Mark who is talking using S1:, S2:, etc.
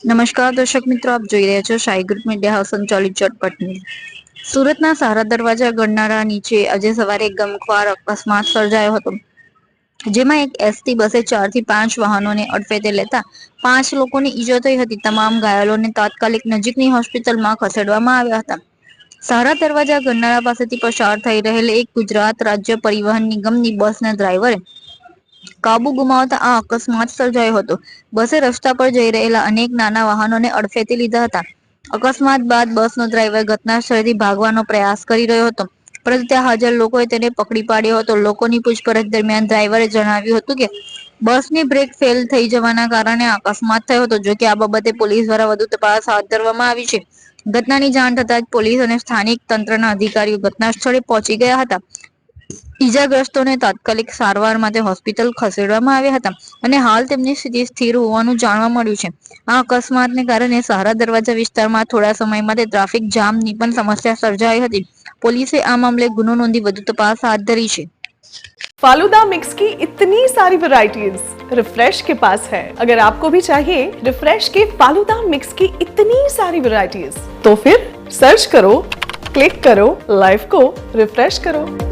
S1: નમસ્કાર, દર્શક મિત્રો, આપ જોઈ રહ્યા છો શાહી ગ્રુપ મીડિયા હાઉસ સંચાલિત ચટપટની સુરતના સારા દરવાજા ગણનારા નીચે આજે સવારે એક ગમખ્વાર અકસ્માત સર્જાયો હતો. જેમાં એક એસટી બસે ચારથી પાંચ વાહનોને અડફેટે લેતા પાંચ લોકોની ઈજા થઈ હતી. તમામ ઘાયલોને તાત્કાલિક નજીકની હોસ્પિટલમાં ખસેડવામાં આવ્યા હતા. સારા દરવાજા ગણનારા પાસેથી પસાર થઈ રહેલ એક ગુજરાત રાજ્ય પરિવહન નિગમની બસના ડ્રાઈવરે કાબુ ગુમાવતા આ અકસ્માત સર્જાયો હતો. બસે રસ્તા પર જઈ રહેલા અનેક નાના વાહનોને અડફેટે લીધા હતા. અકસ્માત બાદ બસનો ડ્રાઈવર ઘટના ભાગવાનો પ્રયાસ કરી રહ્યો હતો. પરંતુ ત્યાં હાજર લોકોએ તેને પકડી પાડ્યો હતો. લોકોની પૂછપરછ દરમિયાન ડ્રાઈવરે જણાવ્યું હતું કે, બસની બ્રેક ફેલ થઈ જવાના કારણે અકસ્માત થયો હતો, જોકે આ બાબતે પોલીસ દ્વારા વધુ તપાસ હાથ ધરવામાં આવી છે. ઘટનાની જાણ થતાં જ પોલીસ અને સ્થાનિક તંત્રના અધિકારીઓ ઘટના સ્થળે પહોંચી ગયા હતા. ઈજાગ્રસ્તોને તાત્કાલિક સારવાર માટે હોસ્પિટલ ખસેડવામાં આવ્યા હતા અને હાલ તેમની સ્થિતિ સ્થિર હોવાનું જાણવા મળ્યું છે આ અકસ્માતને કારણે સહારા દરવાજા વિસ્તારમાં થોડા સમય માટે ટ્રાફિક જામની પણ સમસ્યા સર્જાઈ હતી પોલીસે આ મામલે ગુનો નોંધી વધુ તપાસ હાથ ધરી છે
S2: फालूदा मिक्स की इतनी सारी वैरायटीज रिफ्रेश के पास है अगर आपको भी चाहिए रिफ्रेश के फालूदा मिक्स की इतनी सारी वैरायटीज तो फिर सर्च करो क्लिक करो लाइफ को रिफ्रेश करो